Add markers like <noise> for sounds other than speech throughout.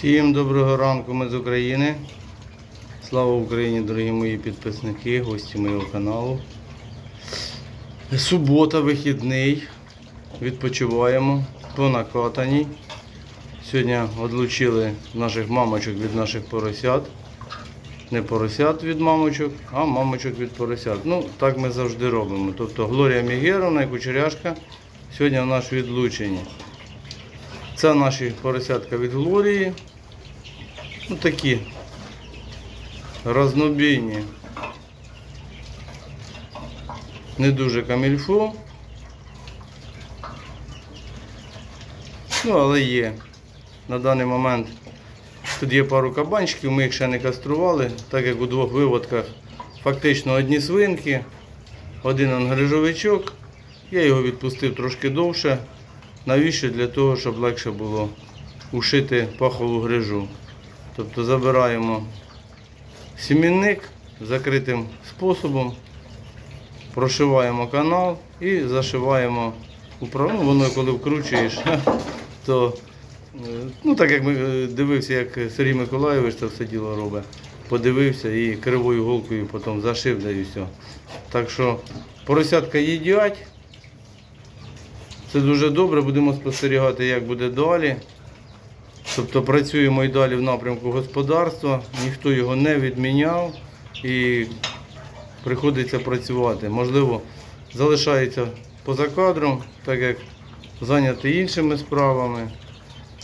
Всім доброго ранку, ми з України. Слава Україні, дорогі мої підписники, гості моєго каналу. Субота, вихідний. Відпочиваємо по накатаній. Сьогодні відлучили наших мамочок від наших поросят. Не поросят від мамочок, а мамочок від поросят. Ну, так ми завжди робимо. Тобто Глорія Мігеровна і кучеряшка сьогодні в нас відлучені. Це наші поросятка від Глорії. Ну такі разнобійні. Не дуже камільфо. Ну, але є. На даний момент тут є пару кабанчиків, ми їх ще не кастрували, так як у двох виводках фактично одні свинки, один ангрижовичок. Я його відпустив трошки довше. Навіщо? Для того, щоб легше було ушити пахову грижу. Тобто забираємо сімінник закритим способом, прошиваємо канал і зашиваємо управ... ну, Воно коли вкручуєш, <laughs> то е, ну, так як ми е, дивився, як Сергій Миколайович це все діло робить. Подивився і кривою голкою потім зашив да і все. Так що поросятка їдять. Це дуже добре, будемо спостерігати, як буде далі. Тобто працюємо і далі в напрямку господарства, ніхто його не відміняв і приходиться працювати. Можливо, залишається поза кадром, так як зайняті іншими справами.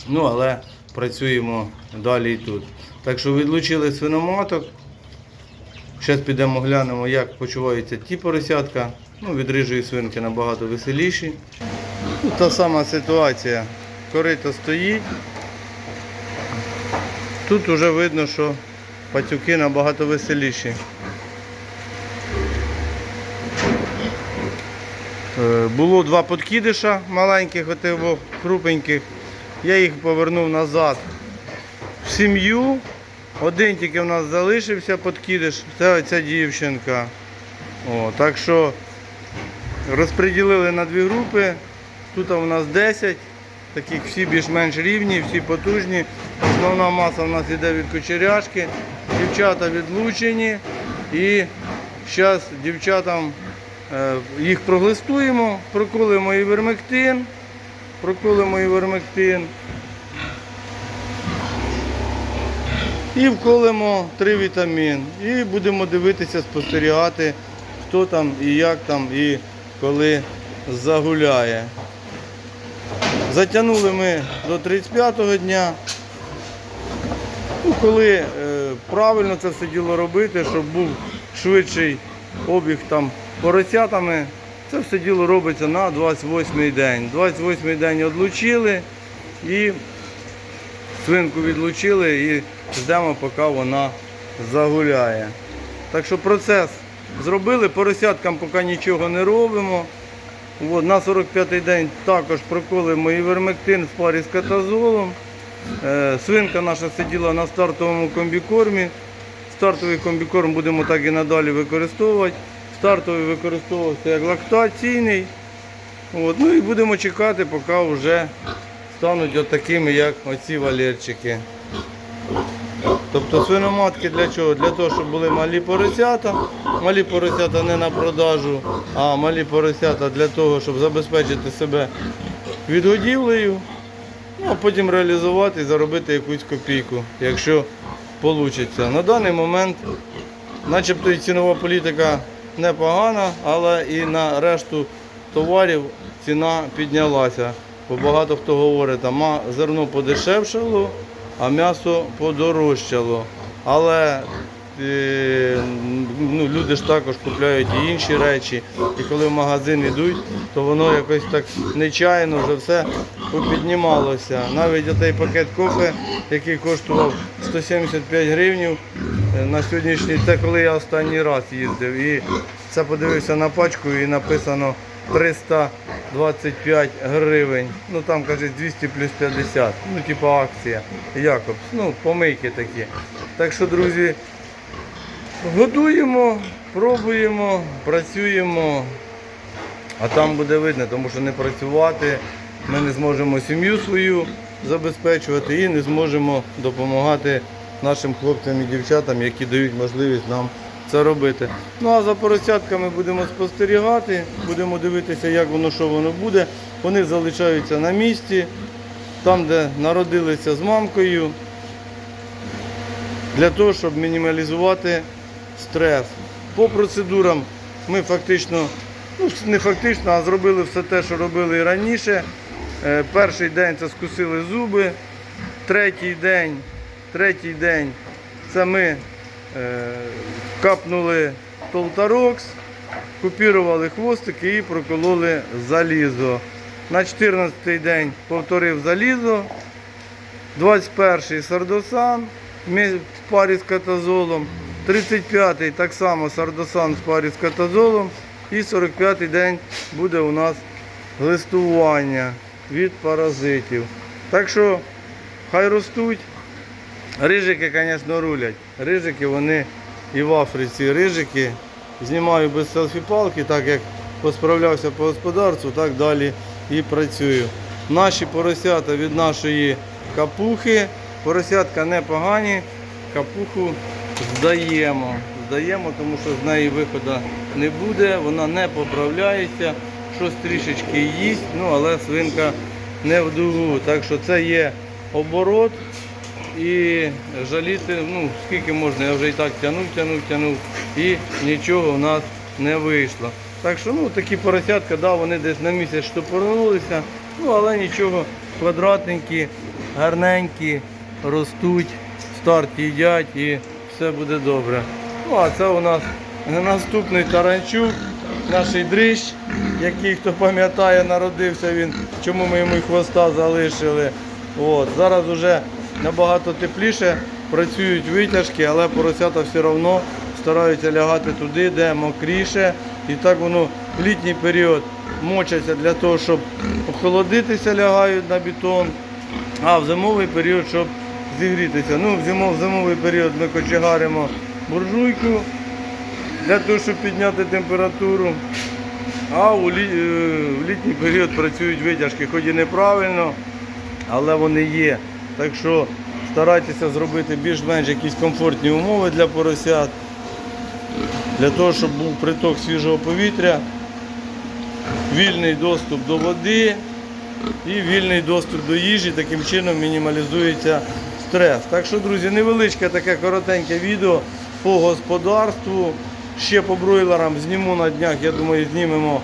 Ну, але працюємо далі і тут. Так що відлучили свиноматок. Зараз підемо глянемо, як почуваються ті поросятка. Ну, від рижої свинки набагато веселіші. Ну, Та сама ситуація. Корито стоїть. Тут вже видно, що пацюки набагато веселіші. Е, Було два подкидиша маленьких, крупеньких. Я їх повернув назад в сім'ю. Один тільки в нас залишився подкидиш, це оця дівчинка. О, так що розподілили на дві групи. Тут у нас 10, таких всі більш-менш рівні, всі потужні. Основна маса у нас йде від кучеряшки, дівчата відлучені. І зараз дівчатам е, їх проглистуємо, проколимо і вермектин, проколимо і вермектин. І вколимо три вітамін. І будемо дивитися, спостерігати, хто там і як там і коли загуляє. Затягнули ми до 35-го дня. Ну, коли е, правильно це все діло робити, щоб був швидший обіг там поросятами, це все діло робиться на 28-й день. 28-й день відлучили і свинку відлучили і ждемо, поки вона загуляє. Так що процес зробили, поросяткам поки нічого не робимо. От, на 45-й день також проколимо і вермектин в парі з катазолом. Е, свинка наша сиділа на стартовому комбікормі. Стартовий комбікорм будемо так і надалі використовувати. Стартовий використовувався як лактаційний. От, ну і будемо чекати, поки вже стануть такими, як оці валерчики. Тобто свиноматки для чого? Для того, щоб були малі поросята. Малі поросята не на продажу, а малі поросята для того, щоб забезпечити себе відгодівлею, ну а потім реалізувати і заробити якусь копійку, якщо вийде. На даний момент, начебто і цінова політика непогана, але і на решту товарів ціна піднялася. Бо багато хто говорить, там зерно подешевшало, а м'ясо подорожчало. Але е, ну, люди ж також купляють і інші речі. І коли в магазин йдуть, то воно якось так нечайно вже все попіднімалося. Навіть отей пакет кофе, який коштував 175 гривень, на сьогоднішній, це коли я останній раз їздив. І це подивився на пачку і написано 325 гривень. Ну там каже 200 плюс 50. Ну, типу акція. Якобс. Ну, помийки такі. Так що, друзі, годуємо, пробуємо, працюємо. А там буде видно, тому що не працювати ми не зможемо сім'ю свою забезпечувати і не зможемо допомагати нашим хлопцям і дівчатам, які дають можливість нам це робити. Ну а за поросятками будемо спостерігати, будемо дивитися, як воно, що воно буде. Вони залишаються на місці, там, де народилися з мамкою, для того, щоб мінімалізувати стрес. По процедурам ми фактично, ну не фактично, а зробили все те, що робили і раніше. Е, Перший день це скусили зуби, третій день, третій день це ми капнули толтарокс, купірували хвостики і прокололи залізо. На 14-й день повторив залізо, 21-й сардосан в парі з катазолом, 35-й так само сардосан в парі з катазолом і 45-й день буде у нас глистування від паразитів. Так що хай ростуть. Рижики, звісно, рулять. Рижики вони і в Африці рижики. Знімаю без селфі-палки, так як посправлявся по господарству, так далі і працюю. Наші поросята від нашої капухи. Поросятка непогані, капуху здаємо. Здаємо, тому що з неї виходу не буде, вона не поправляється, щось трішечки їсть, ну але свинка не в дугу. Так що це є оборот і жаліти, ну скільки можна, я вже і так тягнув, тягнув, тягнув, і нічого в нас не вийшло. Так що ну такі поросятка, да, вони десь на місяць штопорнулися, ну але нічого, квадратненькі, гарненькі, ростуть, старт їдять і все буде добре. Ну а це у нас наступний таранчук, наш дрищ, який, хто пам'ятає, народився він, чому ми йому хвоста залишили. От, зараз вже набагато тепліше, працюють витяжки, але поросята все одно стараються лягати туди, де мокріше. І так воно в літній період мочаться для того, щоб охолодитися, лягають на бетон, а в зимовий період, щоб зігрітися. Ну, в зимов, зимовий період ми кочегаримо буржуйку для того, щоб підняти температуру. А у лі- е, в літній період працюють витяжки, хоч і неправильно, але вони є. Так що старайтеся зробити більш-менш якісь комфортні умови для поросят, для того, щоб був приток свіжого повітря, вільний доступ до води і вільний доступ до їжі. Таким чином мінімалізується стрес. Так що, друзі, невеличке таке коротеньке відео по господарству. Ще по бройлерам зніму на днях, я думаю, знімемо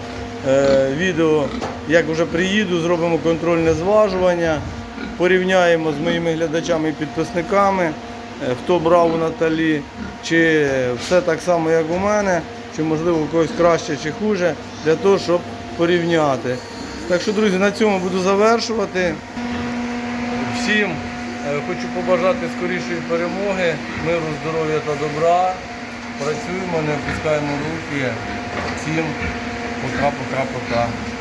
е, відео, як вже приїду, зробимо контрольне зважування, порівняємо з моїми глядачами і підписниками, е, хто брав у Наталі, чи все так само, як у мене, чи можливо у когось краще чи хуже, для того, щоб порівняти. Так що, друзі, на цьому буду завершувати. Всім е, хочу побажати скорішої перемоги, миру, здоров'я та добра. Працюємо, не опускаємо руки. Всім пока-пока-пока.